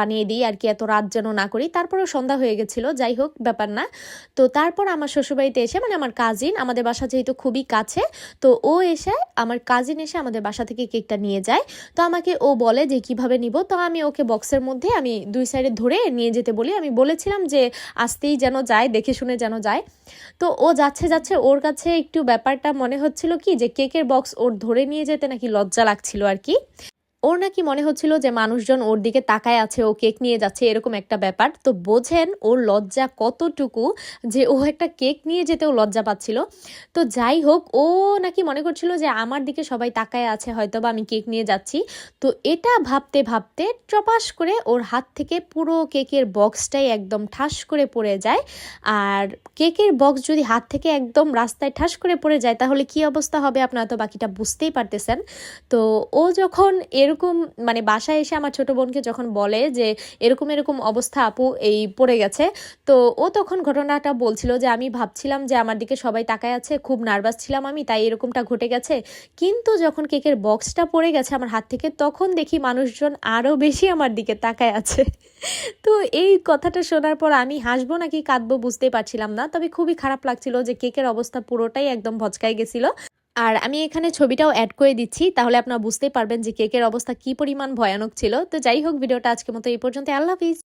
বানিয়ে দিই আর কি, এত রাত যেন না করি। তারপরেও সন্ধ্যা হয়ে গেছিল, যাই হোক, ব্যাপার না। তো তারপর আমার শ্বশুরবাড়িতে এসে মানে আমার কাজিন আমাদের বাসা যেহেতু খুবই কাছে, তো ও এসে, আমার কাজিন এসে আমাদের বাসা থেকে কেকটা নিয়ে যায়। তো আমাকে ও বলে যে, কীভাবে নিব? তো আমি ওকে বক্সের মধ্যে, আমি দুই সাইডে ধরে নিয়ে যেতে বলি। আমি বলেছিলাম যে, আসতেই যেন যায়, দেখে শুনে যেন যায়। তো ও যাচ্ছে যাচ্ছে, ওর কাছে একটু ব্যাপারটা মনে হচ্ছিল কি, যে কেকের বক্স ওর ধরে নিয়ে যেতে নাকি লজ্জা লাগছিল আর কি। ওর নাকি মনে হচ্ছিল যে মানুষজন ওর দিকে তাকায় আছে, ও কেক নিয়ে যাচ্ছে, এরকম একটা ব্যাপার। তো বোঝেন ওর লজ্জা কতটুকু যে ও একটা কেক নিয়ে যেতেও লজ্জা পাচ্ছিল। তো যাই হোক, ও নাকি মনে করছিল যে আমার দিকে সবাই তাকায় আছে হয়তো বা আমি কেক নিয়ে যাচ্ছি। তো এটা ভাবতে ভাবতে টপাস করে ওর হাত থেকে পুরো কেকের বক্সটাই একদম ঠাস করে পড়ে যায়। আর কেকের বক্স যদি হাত থেকে একদম রাস্তায় ঠাস করে পড়ে যায়, তাহলে কি অবস্থা হবে? আপনারা তো বাকিটা বুঝতেই পারতেছেন। তো ও যখন এরকম মানে বাসায় এসে আমার ছোট বোনকে যখন বলে যে এরকম এরকম অবস্থা আপু, এই পড়ে গেছে, তো ও তখন ঘটনাটা বলছিল যে আমি ভাবছিলাম যে আমার দিকে সবাই তাকায় আছে, খুব নার্ভাস ছিলাম আমি, তাই এরকমটা ঘটে গেছে। কিন্তু যখন কেকের বক্সটা পড়ে গেছে আমার হাত থেকে, তখন দেখি মানুষজন আরও বেশি আমার দিকে তাকায় আছে। তো এই কথাটা শোনার পর আমি হাসবো নাকি কাঁদবো বুঝতেই পারছিলাম না, তবে খুবই খারাপ লাগছিল যে কেকের অবস্থা পুরোটাই একদম ভচকাই গেছিল। আর আমি এখানে ছবিটাও অ্যাড করে দিচ্ছি, তাহলে আপনারা বুঝতেই পারবেন যে কেকের অবস্থা কি পরিমাণ ভয়ানক ছিল। তো যাই হোক, ভিডিওটা আজকে মতো এই পর্যন্ত আল্লাহ হাফিজ।